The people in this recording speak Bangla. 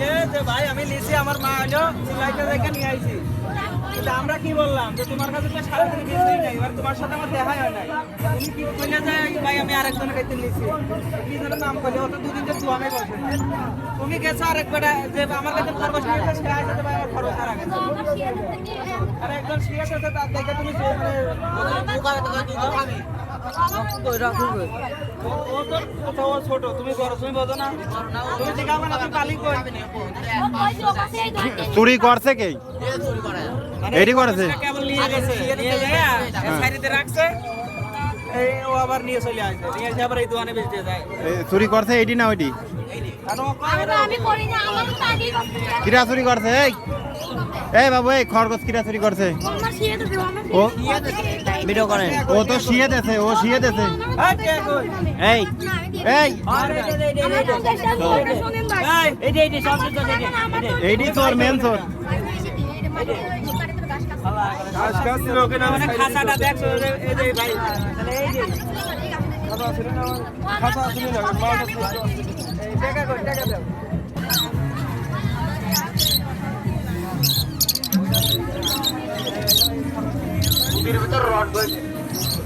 বলে যে, ভাই, আমি নিছি, আমার মা হলো সিলাইটা দেখে নিয়ে আইছি। কিন্তু আমরা কি বললাম যে, তোমার কাছে তো সারাদিন কিছুই নাই, এবার তোমার সাথে আমার দেখা হয় নাই। তুমি কি কইলে যে, ভাই, আমি আরেকজনের কাছে নিছি? কি যেন নাম কইলে, অত দুদিন যে দুয়ামে বসে। তুমি গেছো আরেকবার, যে, আমার কাছে খরচ নিয়েছে সে আসতে ভাই আমার খরচ আর আগে আর একজন শিয়াস আছে, তার দেখে তুমি যে মানে তো খাবি ও- ও তো কোথাও ছোট তুমি বড় তুমি বোঝো না তুমি শিখাবে না তুমি পালি কই চুরি করছে কে? এডি করেছে? কেবল নিয়ে গেছে নিয়ে যায় সাইডে রাখছে এই ও আবার নিয়ে চলে আসবে নিয়ে এসে আবার এই দোকানে বেচতে যায় চুরি করছে এডি না ওইডি আর ও কয় রে, আমি করি চুরি করছে এই? এই বাবু এই খরগোশ কিরা চুরি করছে ও ভিডিও করে ও তো শিয়ে দেছে ও শিয়ে দেছে এই কে কই এই না, আমি দিই। এই আরে আমার পঞ্চাশটা ওটা শোনেন ভাই। এই এইটা এইটা সব কিছু না, না, আমার তো- तिरुपति रोड पर